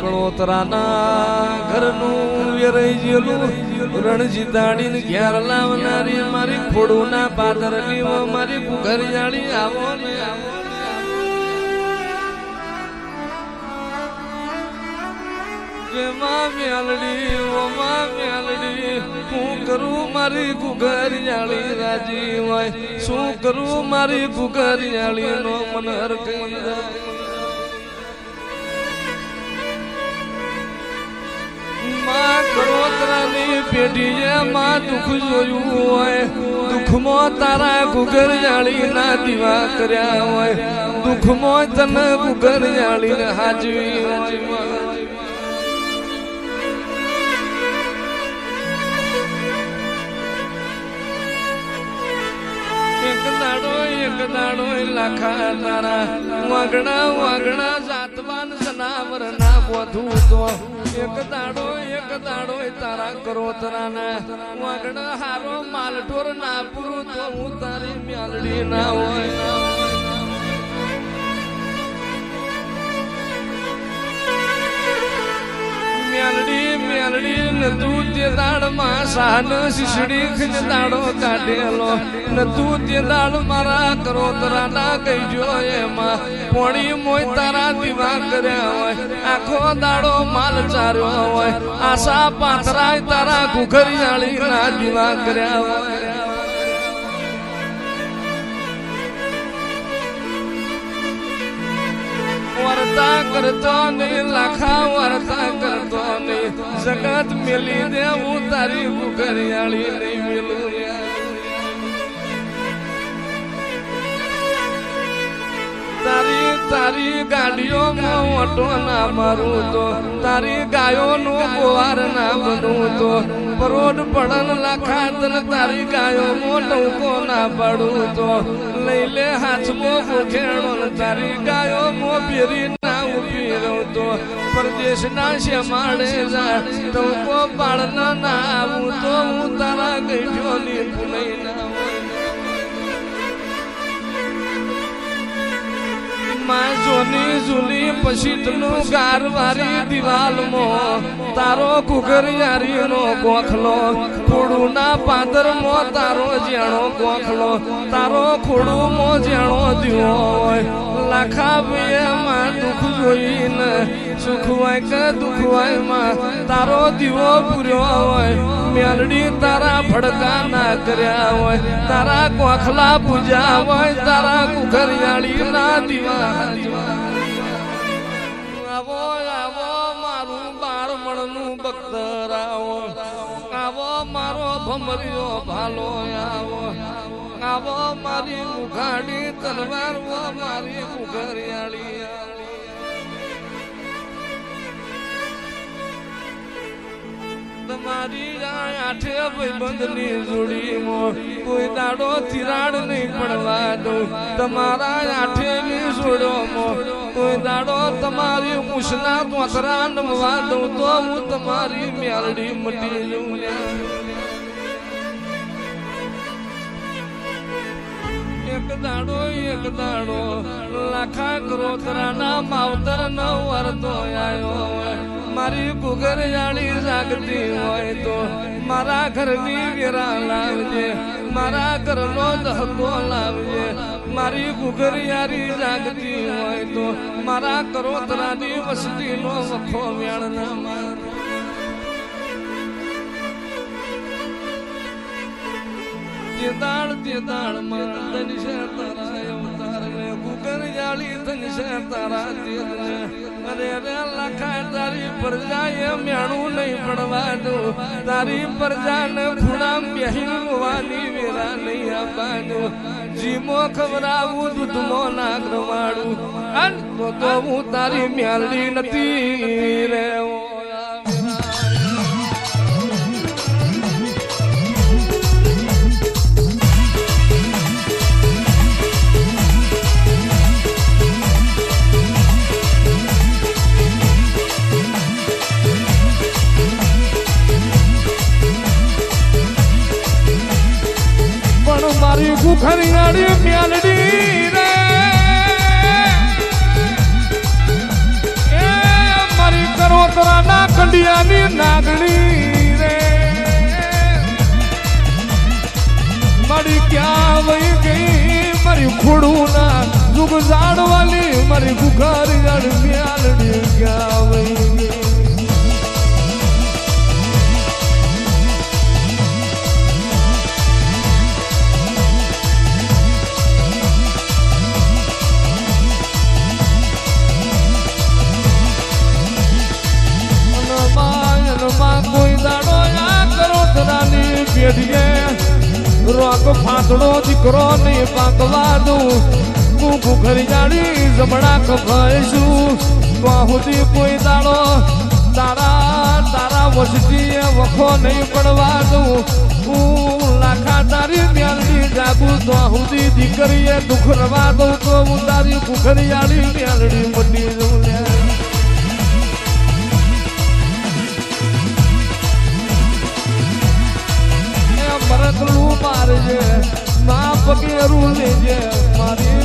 કળોતરાના ઘરનું વેરાઈ ગયેલું રણ જીતાડીને ઘેર લાવનારી મારી ખોડુના પાદર લીવો, મારી ઘર જાળી આવો ને આવો. ને જેમાં ઓ ઓમાં મેલડી, હું કરું મારી ગુગર રાજી હોય. શું કરું મારી જાળી નો મનરમાં પેઢીએ માં દુઃખ જોયું હોય. દુઃખમાં તારા ગુગર જાળી દીવા કર્યા હોય. દુઃખમાં તને ગુગર જાળીને હાજવી લાખા તારા. વાગણા વાગણા જાતવાન સનાવર ના તો. એક દાડો એક દાડો તારા કરોતરાના વાગણા હારો માલઢોર ના પૂરું તો હું તારી મ્યાલડી ના હોય. મેલડી મેલડી, ને તું તે દાડમાં સાન શીશડી ખીને દાડો કાઢેલો. ને તું તે દાડ મારા કરોતરા ના કહીજો એમાં. પોણી મોય તારા દીવા કર્યા હોય, આખો દાડો માલ ચાર્યો હોય. આશા પાથરાય તારા ઘુઘરિયાળી ના દીવા કર્યા હોય. વર્તા કરતો નહીં લાખા વાર્તા કરતો નહીં. જગત મેલી દેવું તારી કુકરિયાળી નહીં મેલું તારી ગાડીઓમાં ઓટો ના મારું તો. તારી ગાયોનું ગોવાર ના બનવું તો. પરોડ પડન લાખા તને તારી ગાયોમાં ટૂંકો ના પાડું તો. લઈ લે હાથમાં મુખેણો ને તારી ગાયોમાં ફેરી ના ઊભી રહું તો. પરદેશના શેમાડે જા, ટૂંકો પાડના ના આવું તો હું તારા ગઈઠોની જોની જૂની પછીતનું ગારવારી દિવાલમાં તારો કુકરિયારીનો ગોખલો ખોડુના પાદરમાં તારો જેણો ગોખલો, તારો ખોડુમાં જેણો દીવો હોય. લાખા માં દુઃખ જોઈને સુખ હોય કે દુખવાયમાં તારો દીવો પૂર્યો હોય. મેલડી તારા ફડકા ના કર્યા હોય, તારા ગોખલા પૂજા હોય, તારા કુકરિયાળી ના દીવા બાળમણનું બખ્તર આવો મારો ભમરિયો ભાલો આવો આવો મારી મુખાડી તલવાર મારી મુખરિયાળી આ આઠે ભાઈબંધની જોડીમાં. કોઈ દાડો તિરાડ નહીં પડવા દઉં. તમારા આઠે ની જોડોમાં. કોઈ દાડો તમારી મૂછના તોતરા નમવા દઉં તો હું તમારી મેલડી મટી જઉં એક દાડો એક દાડો. લાખા કરોતરાના માવતર ન વર્તો આવ્યો મારી ગુગર જાળી જાગતી હોય તો મારા ઘરની વેરા લાવજે, મારા ઘરનો ધક્કો લાવજે. મારી ગુગર યારી જાગતી હોય તો મારા કરોતરાની વસ્તીનો વખો વેણ ના માર. તે દાળ તે દાળમાં ધન છે તારા, અવતાર ગુગર જાળી ધન છે તારા તેલ ને અરે રે તારી પ્રજા મેણું નહીં પડવા તારી પ્રજા ને ખૂણામ વેરા નહીં આપવાનું જીમો ખવડાવું દૂધમો ના કરવાડું તો હું તારી મ્યાલી નથી, રે ઓ કુખરિયાળી મ્યાલડી રે. એ મારી કરોતરાના કંડિયાની નાગણી રે. મારી ક્યાં વહી ગઈ? મારી ખોડું ના જુગ જાડવાલી મારી કુખરિયાળ મ્યાલડી ક્યાં રોગ ફાંસડો દીકરો ને પાકવા દઉં. કુકુ ઘરી જાડી જમણા કપાઈશું તો કોઈ દાડો તારા તારા વસતી વખો નહીં પડવા દઉં. હું લાખા તારી મ્યાલડી જાગુ. તો સુધી દીકરીએ દુઃખ રવા દઉં તો હું તારી કુખરિયાળી મ્યાલડી મટી જઉં મા પગેરું લેજે માર